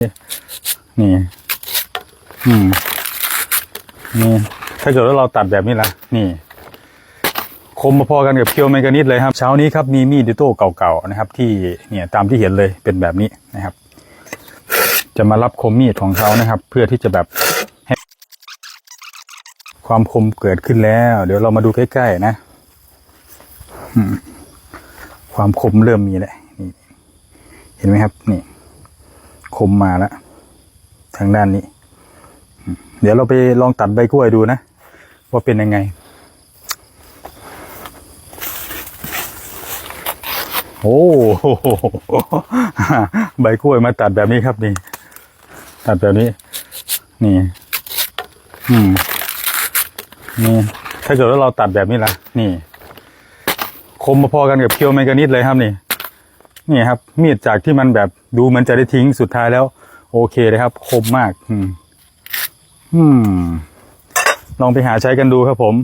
นี่ อืม นี่ ถ้าเกิดว่าเราตัดแบบนี้ละนี่ คมพอๆกันกับเคียวเมกานิดเลยครับ เช้านี้ครับมีมีดอิโต้เก่าๆนะครับ ที่เนี่ยตามที่เห็นเลยเป็นแบบนี้นะครับ จะมารับคมมีดของเขานะครับ เพื่อที่จะแบบให้ความคมเกิดขึ้นแล้ว เดี๋ยวเรามาดูใกล้ๆนะอืมความคมเริ่มมีแล้วนี่ เห็นไหมครับ นี่ คมมาแล้วทางด้านนี้ เดี๋ยวเราไปลองตัดใบกล้วยดูนะ ว่าเป็นยังไง โอ้โหใบกล้วยมาตัดแบบนี้ครับนี่ ตัดแบบนี้ นี่ อืมนี่ ถ้าเกิดว่าเราตัดแบบนี้ละนี่ คมพอกันกับเคียวเมกานิดเลยครับนี่ นี่ครับ มีดจากที่มันแบบดูมันจะได้ทิ้งสุดท้ายแล้ว โอเคเลยครับ คมมาก อืมลองไปหาใช้กันดูครับผม